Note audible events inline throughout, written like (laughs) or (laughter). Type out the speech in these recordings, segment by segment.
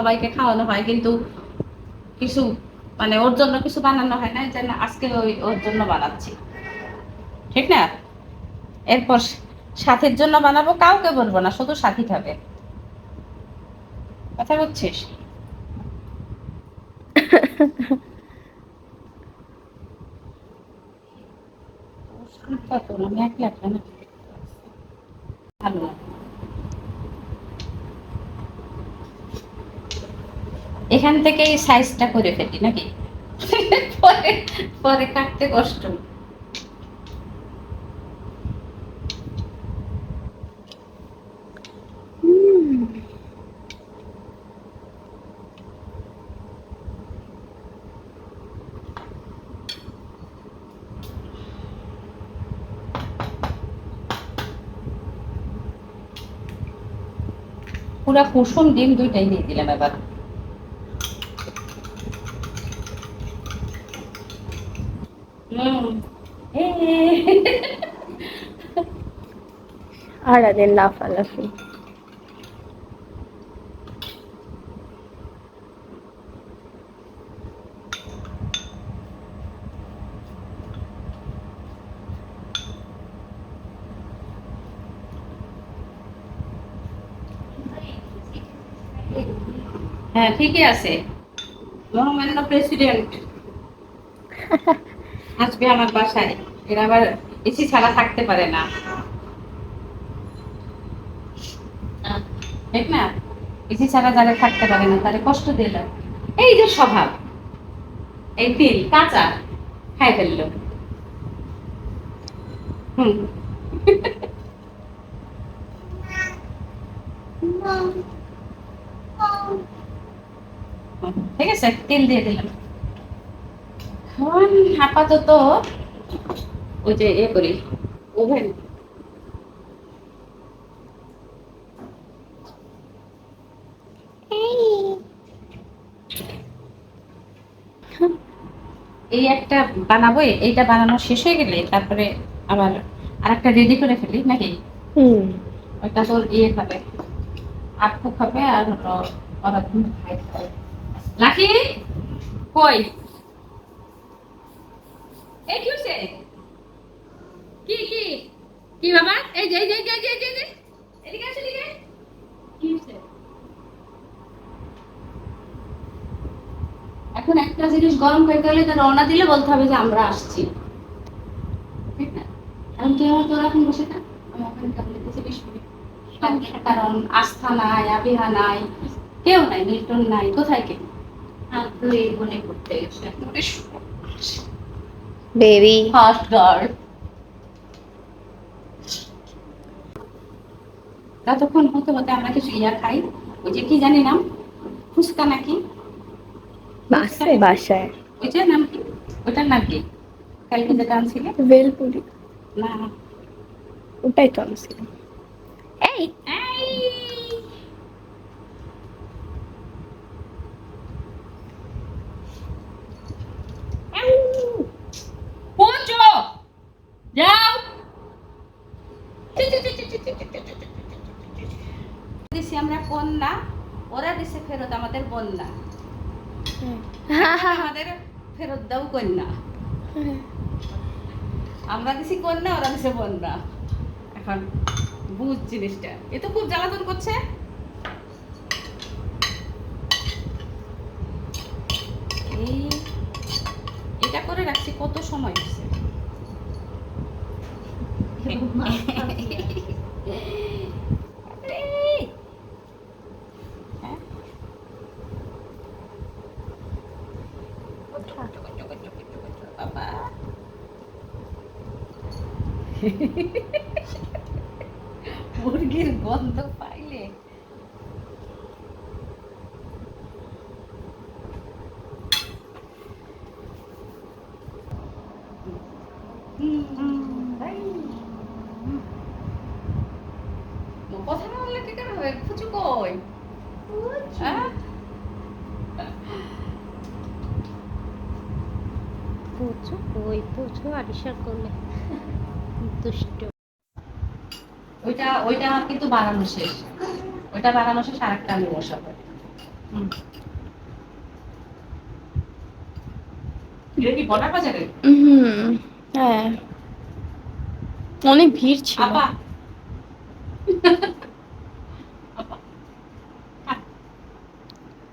সবাইকে খাওয়ানো হয় কিন্তু কিছু মানে ওর জন্য কিছু বানানো হয় না জন্য আজকে ওই ওর জন্য বানাচ্ছি। ঠিক না? এরপর সাথীর জন্য বানাবো কাউকে বলব না শুধু সাথী খাবে কথা (laughs) না। ভালো। এখান থেকে এই সাইজটা করে ফেলি নাকি? পরে পরে কাটতে কষ্ট। পুরা কুসুম ডিম দুইটাই দিয়ে দিলাম এবার হুম এ আদের লাফালাফি। হ্যাঁ ঠিকই আছে। মহামান্য প্রেসিডেন্ট (laughs) আসবে আমার বাসায়। এরা আবার এসি ছাড়া থাকতে পারে না ঠিক না এসি ছাড়া যারা থাকতে পারে না, তারা কষ্ট দিল এই যে স্বভাব, এই তিল কাঁচা খাই ফেলল। ঠিক আছে, তেল দিয়ে দিলাম। এখন আপাতত ওই যে এ করি, ওভেন। এই একটা বানাবো এইটা বানানো শেষ হয়ে গেলে তারপরে আবার আরেকটা রেডি করে ফেলি নাকি? হুম। ওইটা তোর ইয়ে খাবে আপু খাবে আর হলো ওরা লাকি কই? এই কি কি কি? কি বাবা? এই যে এই যে এই যে এই যে, এদিকে আসো এদিকে কি এখন একটা জিনিস গরম হয়ে গেলে তো রওনা দিলে বলতে হবে যে আমরা আসছি। ঠিক না? এখন তুই আমার তোরা এখন বসে থাক। আমি ওখানে কামড়ে বিশ মিনিট কারণ আস্থা নাই আবিহা নাই কেউ নাই মিল্টন নাই কোথায় কে মনে করতে গেছে বেবি ফার্স্ট গার্ড ততক্ষণ হতে হতে আমরা কিছু ইয়া খাই। ওই যে কি জানি নাম? ফুচকা নাকি? বাসায় বাসায়। ওইটার নাম কি? ওইটার নাম কি? কালকে যেটা আনছিলে? ভেলপুরি। না। ওটাই তো আনছিল এই! এই! যাও! দিছি আমরা কন্যা ওরা দিছে ফেরত আমাদের বন্যা। আমাদের ফেরত দাও কন্যা আমরা দিছি কন্যা ওরা দিছে বন্যা এখন বুঝ জিনিসটা এ তো খুব জ্বালাতন করছে এই এটা করে রাখছি কত সময় হচ্ছে হ্যাঁ? বাবা মুরগির গন্ধ পাইলে কথা না বললে কি করে হবে ফুচু কই হ্যাঁ? পুচো ওই পুচো আরিশা করলে দুষ্ট ওইটা ওইটা কিন্তু বানানো শেষ। ওইটা বানানো শেষ আর একটা আমি বসাবো। হুম। কি বড়া বাজারে? হুম হ্যাঁ। অনেক ভিড় ছিল। আপা। আপা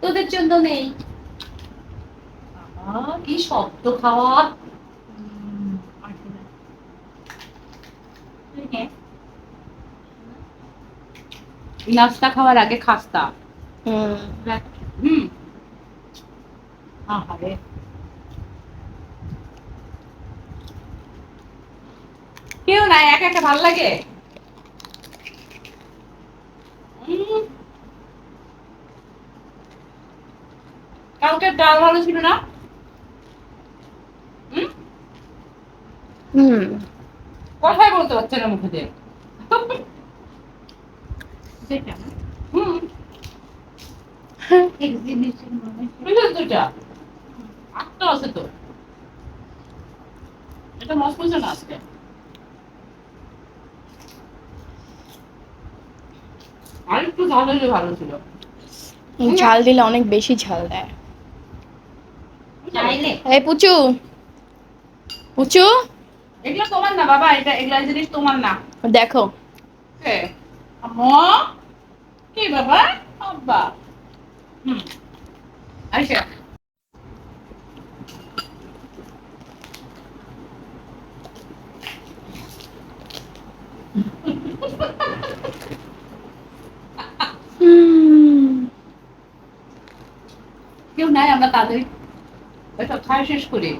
তোদের জন্য নেই। কি শব্দ খাওয়া? নাস্তা খাওয়ার আগে খাস্তা। হুম। হুম। আহারে। কেউ নাই একা একা ভালো লাগে? উম। কালকে ডাল ভালো ছিল না? হুম? হুম। কথাই বলতে পারছে না মুখে দিয়ে। (laughs) হুম বুঝলেন তো আটটা আছে তো এটা মস না আজকে আর ঝাল হলে ভালো ছিল ঝাল দিলে অনেক বেশি ঝাল দেয়। এই পুচু পুচু? এগুলো তোমার না বাবা এটা এগুলা জিনিস তোমার না। দেখো। আম্মা? কি বাবা? আব্বা। হুম। আচ্ছা কেউ নাই আমরা তাদের এটা খাই শেষ করি।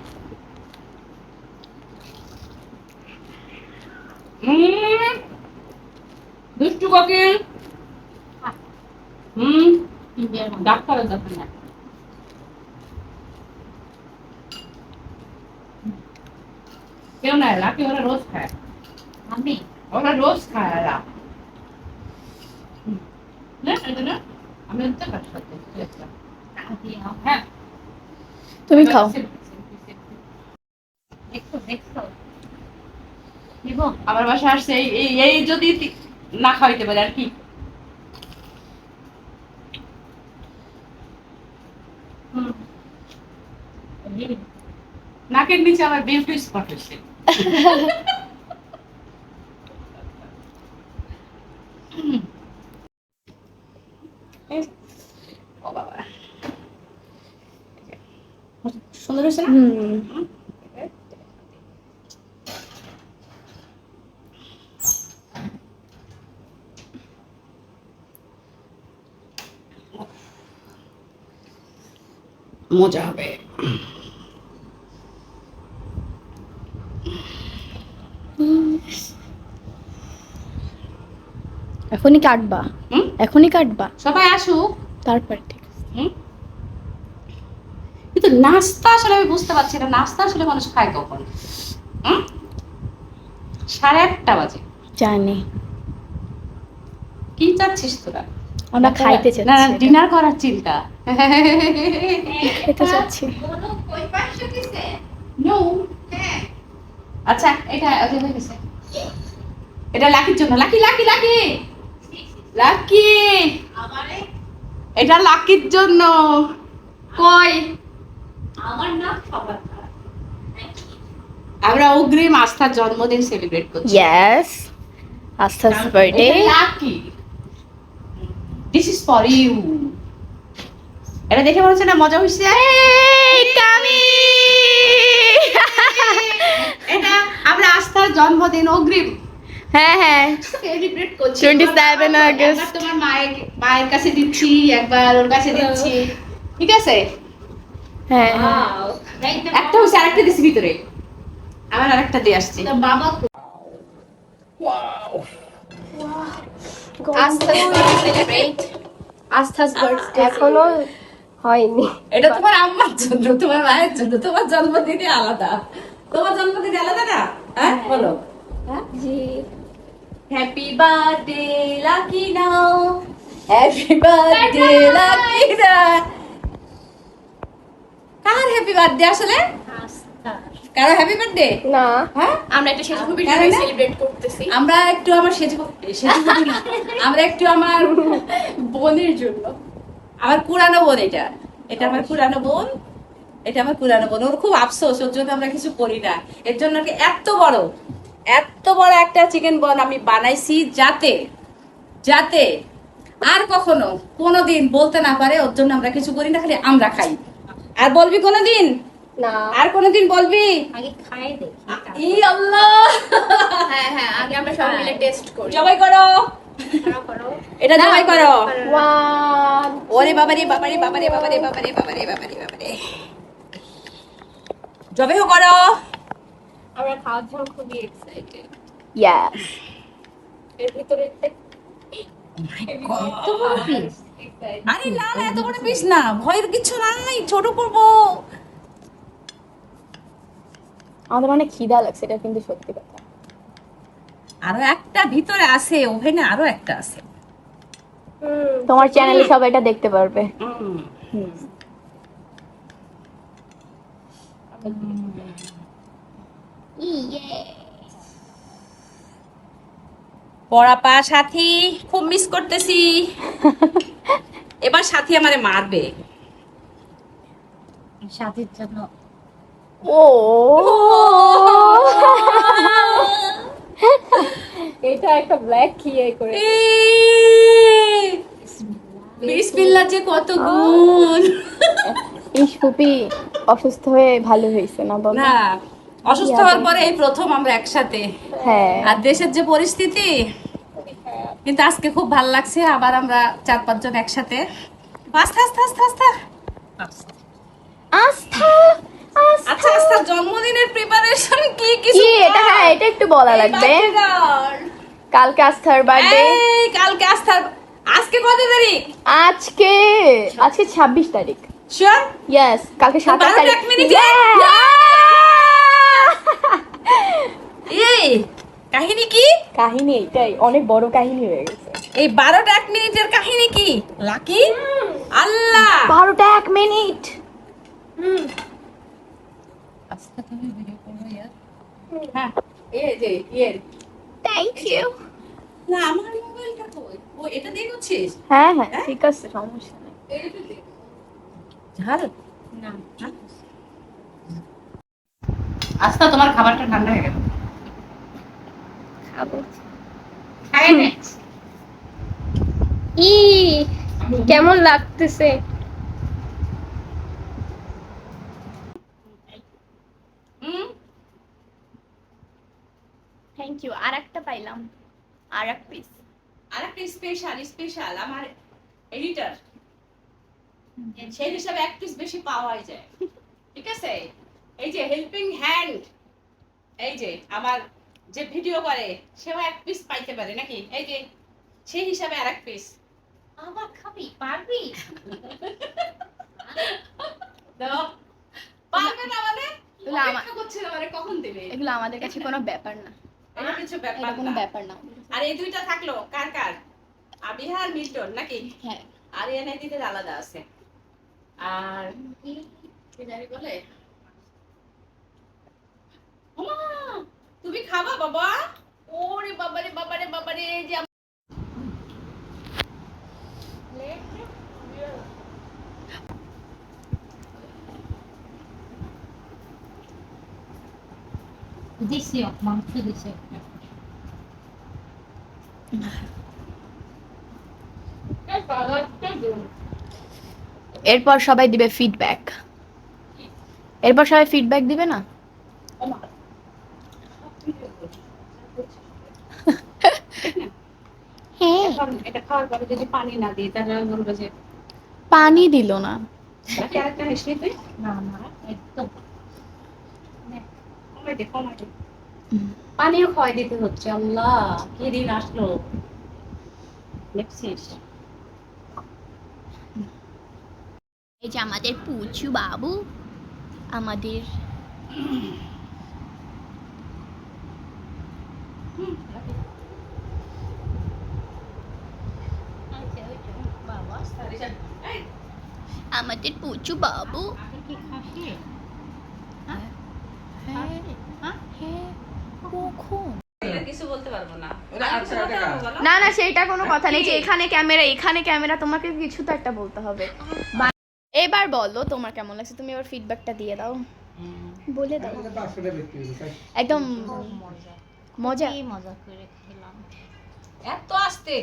ডাক্তারের কাছে না কেউ নাই রাখি ওরা রোজ খায়? আমি? ওরা রোজ খায় এরা হুম। না এটা না। আমি ওদের কাছে সাথে হ্যাঁ। তুমি খাও। বাসা আসছে এই এই এই যদি না খাওয়াইতে পারে আর কি হুম নাকের নিচে আমার বিউটি স্পট হয়েছে। মজা হবে। এখনই কাটবা। হুম? এখনই কাটবা। সবাই আসুক। তারপর ঠিক আছে। হুম? কিন্তু নাস্তা আসলে আমি বুঝতে পারছি না। নাস্তা আসলে মানুষ খায় কখন? হুম? সাড়ে আটটা বাজে। জানি। কি চাচ্ছিস তোরা? আমরা খাইতে চাই না ডিনার করার চিন্তা। খেতে চাচ্ছি. হ্যাঁ আচ্ছা এটা এটা লাকির জন্য। Lucky Lucky Lucky! লাকি? এটা লাকির জন্য। কই? আমার নাম সবার আমরা অগ্রিম আস্থার জন্মদিন সেলিব্রেট করছি। Yes Astha's birthday. Lucky. This is for you এটা দেখে মনে হচ্ছে না মজা হইছে কামি এটা আমরা আস্থার জন্মদিন অগ্রিম। হ্যাঁ হ্যাঁ। সেলিব্রেট করছি। 27 আগস্ট। একবার তোমার মায়ের মায়ের কাছে দিচ্ছি একবার ওর কাছে দিচ্ছি। ঠিক আছে? হ্যাঁ। হ্যাঁ একটা হচ্ছে আরেকটা দিছি ভিতরে। আবার আরেকটা দিয়ে আসছি। বাবা আস্থাস বার্থডে এখনও হয়নি। এটা তোমার আম্মার জন্য তোমার মায়ের জন্য। তোমার জন্মদিনে আলাদা। তোমার জন্মদিনে আলাদা না? হ্যাঁ। বলো। জি। Happy birthday Lucky now happy birthday Lucky না কার হ্যাপি বার্থডে আসলে? কারও হ্যাপি বার্থডে না। হ্যাঁ? আমরা একটা হ্যাঁ? সেলিব্রেট করতেছি। আমরা একটু আমার সেজে সেজে আমরা একটু আমার বোনের জন্য। আমার পুরানো বোন এটা। এটা আমার পুরানো বোন। এটা আমার পুরানো বোন। ওর খুব আফসোস ওর জন্য আমরা কিছু করি না। এর জন্য এত বড় এত বড় একটা চিকেন বন আমি বানাইছি যাতে যাতে আর কখনো কোনোদিন বলতে না পারে ওর জন্য আমরা কিছু করি না খালি আমরা খাই। আর বলবি কোনোদিন? না। আর কোনোদিন বলবি? আগে খাই দেখি। ই আল্লাহ! হ্যাঁ হ্যাঁ আগে আমরা সবাই মিলে টেস্ট করি। জবাই করো। করো করো। এটা জবাই করো। ওয়ান ওরে বাবারে বাবারে বাবারে বাবারে বাবারে বাবারে বাবারে বাবারে। জবেও করো। আমরা খাওয়ার জন্য খুবই এক্সাইটেড ইয়াস এর ভিতরে আরে না না এত বড় পিস না। ভয়ের কিছু নাই ছোট করব। আমাদের অনেক খিদা লাগছে এটা কিন্তু সত্যি কথা। আরও একটা ভিতরে আছে ওখানে আরও একটা আছে। তোমার চ্যানেলে সবাই এটা দেখতে পারবে। পড়াপা সাথী খুব মিস করতেছি। (laughs) এবার সাথী আমারে মারবে। সাথীর জন্য। ও। (laughs) এটা একটা ব্ল্যাক কিয়ে করে বিসমিল্লাহ যে কত গুণ। ইস ফুপি অসুস্থ হয়ে ভালো হয়েছে না বলো? না। অসুস্থ হওয়ার পরে এই প্রথম আমরা একসাথে। হ্যাঁ। আর দেশের যে পরিস্থিতি কিন্তু আজকে খুব ভালো লাগছে আবার আমরা চার পাঁচজন একসাথে। আস্তে আস্তে আস্তে আস্তে আস্থা আস্থা। আচ্ছা আস্তে জন্মদিনের প্রিপারেশন কি কিছু এটা হ্যাঁ এটা একটু বলা লাগবে। কালকে আস্থার বার্থডে কালকে আস্থার আজকে কত তারিখ? আজকে আজকে ছাব্বিশ তারিখ। শিওর ইয়েস কালকে সাতাশ বারোটা তারিখ। এক মিনিট। এই কাহিনী কি? কাহিনী এটাই অনেক বড় কাহিনী হয়ে গেছে। এই বারোটা এক মিনিটের কাহিনী কি? লাকি? আল্লাহ! বারোটা এক মিনিট। আজকে তুমি ভিডিও করবে ইয়ার হ্যাঁ এই যে ইয়ে। থ্যাংক ইউ না আমার মোবাইলটা কই ও এটা দিয়ে করছিস? হ্যাঁ হ্যাঁ ঠিক আছে সমস্যা নেই। ঝাল? না আস্তা তোমার খাবারটা ঠান্ডা হয়ে গেল। খাব। ই কেমন লাগতেছে? থ্যাংক ইউ আর একটা পাইলাম। আর এক পিস আর একটা স্পেশাল স্পেশাল আমার এডিটর সেই হিসাবে এক পিস বেশি পাওয়া যায়। ঠিক আছে? এই যে হেল্পিং হ্যান্ড এই যে আমার যে ভিডিও করে সেও এক পিস পাইতে পারে নাকি? এই যে সেই হিসাবে আর এক পিস আবার খাবি পারবি? দাও। পারবে না মানে? অপেক্ষা মানে কখন দিবে? এগুলো আমাদের কাছে কোনো ব্যাপার না। এটা কিছু ব্যাপার কোনো ব্যাপার না। আর এই দুইটা থাকল কার কার? মিল্টন নাকি? হ্যাঁ। আর এনে দিতে আলাদা আছে। আর কি? জানি বলে? ওমা, তুমি খাবা বাবা? ওরে বাবারে বাবারে বাবারে এই যে আম- দিছি মাংস দিছে এরপর সবাই দিবে ফিডব্যাক এরপর সবাই ফিডব্যাক দিবে না? যদি পানি না দিই তাহলে আমি বলব যে পানি দিল না। আরেকটা মিশিয়ে তুই? না না একদম। কমাই দে কমাই দে। পানিও দিতে হচ্ছে আল্লাহ কি দিন আসলো? দেখছিস? এই যে আমাদের পুচু বাবু আমাদের বাবা আমাদের পুচু বাবু। না না সেটা কোনো কথা নেই যে এখানে ক্যামেরা এখানে ক্যামেরা তোমাকে কিছু তো একটা বলতে হবে। এবার বলো তোমার কেমন লাগছে? তুমি এবার ফিডব্যাকটা দিয়ে দাও। বলে দাও। একদম মজা। মজা করে এত আসতে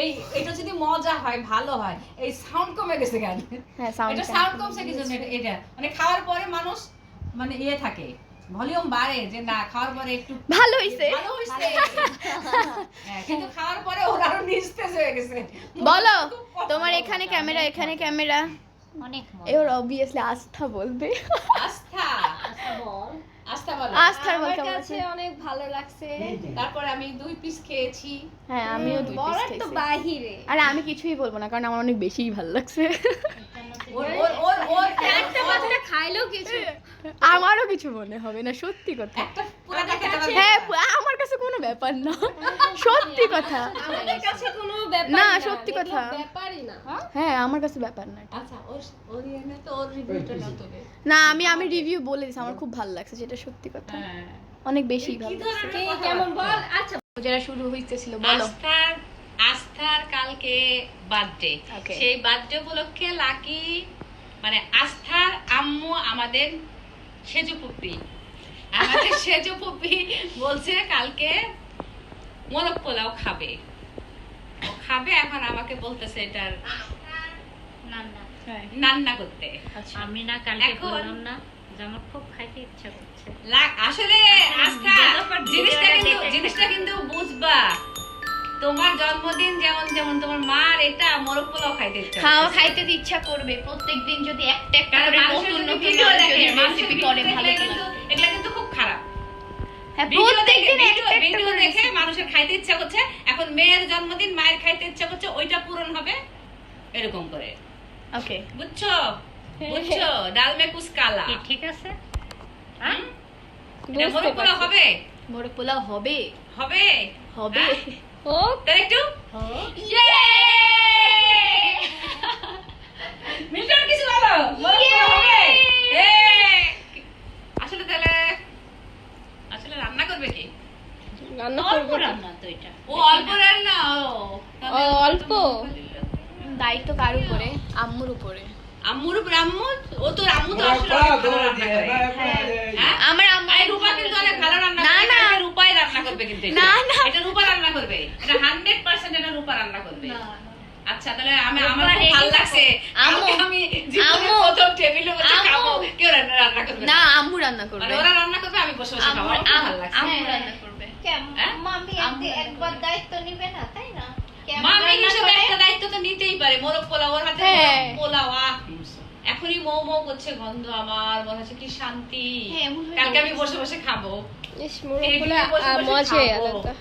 এই এটা যদি মজা হয় ভালো হয় এই সাউন্ড কমে গেছে কেন? হ্যাঁ এটা সাউন্ড কমছে কি জন্য? এটা- এটা মানে খাওয়ার পরে মানুষ মানে ইয়ে থাকে ভলিউম বাড়ে যে না খাওয়ার পরে একটু ভালো হইছে। ভালো হইছে। হ্যাঁ, কিন্তু খাওয়ার পরে ওরা আরও নিস্তেজ হয়ে গেছে। বলো তোমার এখানে ক্যামেরা এখানে ক্যামেরা অনেক মজা। এবার অবভিয়াসলি আস্থা বলবে। আস্থা? আস্থা বলো আস্থার বল আমার কেমন আছে? অনেক ভালো লাগছে। তারপর আমি দুই পিস খেয়েছি। হ্যাঁ আমিও দুই পিস বলার তো বাহিরে। আরে আমি কিছুই বলব না কারণ আমার অনেক বেশিই ভালো লাগছে। ওর ওর ওর ওর একটা পাঁচটা খাইলেও কিছু। আমারও কিছু মনে হবে না সত্যি কথা। হ্যাঁ আমার কাছে কোনো ব্যাপার না সত্যি কথা। আমাদের কাছে কোনো ব্যাপার না, সত্যি কথা। না। হ্যাঁ? আমার কাছে ব্যাপার না। আচ্ছা না আমি আমি রিভিউ বলে দিছি আমার খুব ভালো লাগছে যেটা সত্যি কথা। হ্যাঁ। অনেক বেশি ভালো কেমন বল? আচ্ছা যেটা শুরু হইতেছিল বলো। আস্থার আস্থার কালকে বার্থডে সেই বার্থডে উপলক্ষে লাকি মানে আস্থার আম্মু আমাদের সেজু পুপি আমাদের (laughs) সেজু পুপি বলছে কালকে মোরগ পোলাও খাবে। ও খাবে এখন আমাকে বলতেছে এটার না না রান্না করতে। আচ্ছা। আমি না কালকে বললাম না আমার খুব খাইতে ইচ্ছা করছে। আসলে আস্থা জিনিসটা কিন্তু জিনিসটা কিন্তু বুঝবা। তোমার জন্মদিন যেমন যেমন তোমার মার এটা মোরগ পোলাও খাইতে ইচ্ছা খাওয়া খাইতে ইচ্ছা করবে প্রত্যেকদিন যদি একটা একটা করে নতুন নতুন রেসিপি করে ভালো কিন্তু এগুলা কিন্তু খুব খারাপ। হ্যাঁ ভিডিও দেখে প্রত্যেকদিন ভিডিও একটা একটা ভিডিও করে দেখে মানুষের খাইতে ইচ্ছা করছে এখন মেয়ের জন্মদিন মায়ের খাইতে ইচ্ছা করছে ওইটা পূরণ হবে এরকম করে। ওকে বুঝছ? বুঝছ? ডাল মে কুছ কালা। ঠিক আছে। হুম? মোরগ পোলাও হবে? মোরগ পোলাও হবে? হবে। হবে ও তাহলে একটু মিল্টন কিছু বলো হবে Yay! (laughs) আসলে তাহলে আসলে রান্না করবে কি? রান্না অল্প রান্না তো এটা। ও অল্প রান্না? ও অল্প? দায়িত্ব কার উপরে? আম্মুর উপরে। আম্মুর উপর আম্মু? ও তো আম্মু তো আসলে ভালো রান্না করে না, না, হ্যাঁ? আমার আম্মু আর রূপা কিন্তু অনেক ভালো রান্না না, করে না। এটা রূপাই রান্না করবে কিন্তু এটা। না, না। এটা রূপা রান্না করবে এটা 100% এটা রূপা রান্না করবে আচ্ছা তাহলে আমি আমার খুব ভালো লাগছে। আম্মু, আমি আম্মু, প্রথম টেবিলে বসে খাব কেউ রান্না রান্না করবে না। আম্মু রান্না করবে। মানে ওরা রান্না করবে আমি বসে বসে খাব। আমার খুব ভালো লাগছে। আম্মু হ্যাঁ। রান্না করবে। হ্যাঁ? মামি একবার দায়িত্ব নিবে না তাই না? কেমন মামি হিসেবে একটা দায়িত্ব তো নিতেই পারে। মোরগ পোলাও ওর হাতে হ্যাঁ। পোলাও আহ। এখনই মৌ মৌ করছে গন্ধ আমার মনে হচ্ছে কি শান্তি। হ্যাঁ, হয়ে কালকে আমি বসে বসে খাব। আলাদা।